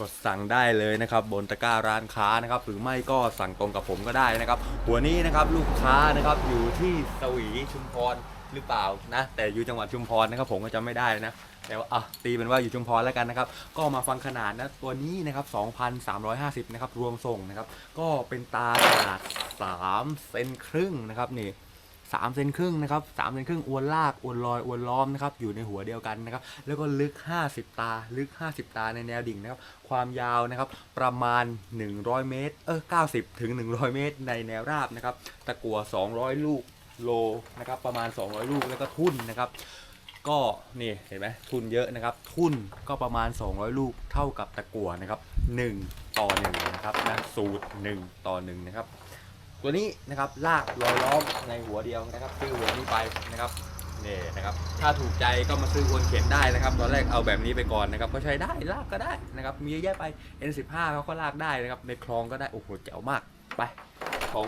กดสั่งได้เลยนะครับบนตะกร้าร้านค้านะครับหรือไม่ก็สั่งตรงกับผมก็ได้นะครับหัวนี้นะครับลูกค้านะครับอยู่ที่สวีชุมพรหรือเปล่านะแต่อยู่จังหวัดชุมพรนะครับผมก็จำไม่ได้นะแต่ว่าอะตีเป็นว่าอยู่ชุมพรแล้วกันนะครับ ก็มาฟังขนาดนะตัวนี้นะครับ 2,350 นะครับ รวมส่งนะครับ ก็เป็นตาขนาด3เซนครึ่งนะครับนี่ สามเซนครึ่งนะครับสามเซนครึ่งอวนลากอวนลอยอวนล้อมนะครับอยู่ในหัวเดียวกันนะครับแล้วก็ลึก 50 ตาลึก 50 ตาในแนวดิ่งนะครับความยาวนะครับประมาณ 100 เมตรเออ90 ถึง 100 เมตร ในแนวราบนะครับตะกัว 200 ลูกโลนะครับประมาณ 200 ลูกแล้วก็ทุ่นนะครับก็นี่เห็นไหมทุนเยอะนะครับ ทุนก็ประมาณ 200 ลูกเท่ากับตะกั่วนะครับ 1 ต่อ1นะครับนะสูตร 1 ต่อ1นะครับ ตัวนี้นะครับลากลอยล้อมในหัวเดียวนะครับซื้อหัวนี้ไปนะครับนี่นะครับ ถ้าถูกใจก็มาซื้อวนเขียนได้นะครับ ตอนแรกเอาแบบนี้ไปก่อนนะครับ ก็ใช้ได้ลากก็ได้นะครับ มีเยอะแยะไป N15 เขาก็ลากได้นะครับ ในคลองก็ได้ โอ้โหเจ๋วมาก ไปของ